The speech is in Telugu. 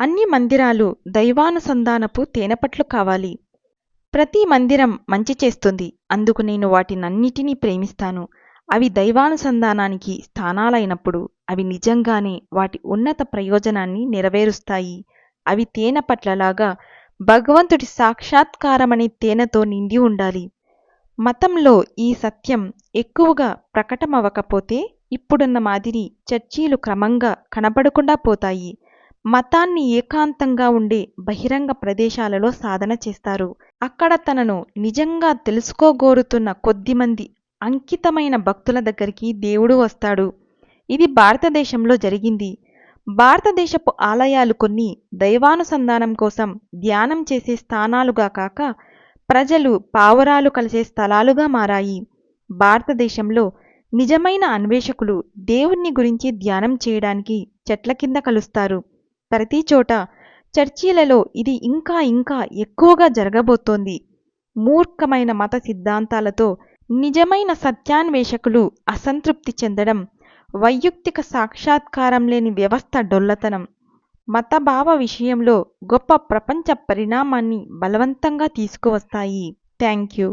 అన్ని మందిరాలు దైవానుసంధానపు తేనెపట్లు కావాలి. ప్రతి మందిరం మంచి చేస్తుంది. అందుకు నేను వాటినన్నిటినీ ప్రేమిస్తాను. అవి దైవానుసంధానానికి స్థానాలైనప్పుడు అవి నిజంగానే వాటి ఉన్నత ప్రయోజనాన్ని నెరవేరుస్తాయి. అవి తేనె పట్లలాగా భగవంతుడి సాక్షాత్కారమనే తేనెతో నిండి ఉండాలి. మతంలో ఈ సత్యం ఎక్కువగా ప్రకటమవ్వకపోతే ఇప్పుడున్న మాదిరి చర్చీలు క్రమంగా కనబడకుండా పోతాయి. మతాన్ని ఏకాంతంగా ఉండే బహిరంగ ప్రదేశాలలో సాధన చేస్తారు. అక్కడ తనను నిజంగా తెలుసుకోగోరుతున్న కొద్దిమంది అంకితమైన భక్తుల దగ్గరికి దేవుడు వస్తాడు. ఇది భారతదేశంలో జరిగింది. భారతదేశపు ఆలయాలు కొన్ని దైవానుసంధానం కోసం ధ్యానం చేసే స్థానాలుగా కాక ప్రజలు పావురాలు కలిసే స్థలాలుగా మారాయి. భారతదేశంలో నిజమైన అన్వేషకులు దేవుణ్ణి గురించి ధ్యానం చేయడానికి చెట్ల కింద కలుస్తారు. ప్రతి చోట చర్చీలలో ఇది ఇంకా ఇంకా ఎక్కువగా జరగబోతోంది. మూర్ఖమైన మత సిద్ధాంతాలతో నిజమైన సత్యాన్వేషకులు అసంతృప్తి చెందడం వైయక్తిక సాక్షాత్కారం లేని వ్యవస్థ డొల్లతనం మతభావ విషయంలో గొప్ప ప్రపంచ పరిణామాన్ని బలవంతంగా తీసుకువస్తాయి. Thank you.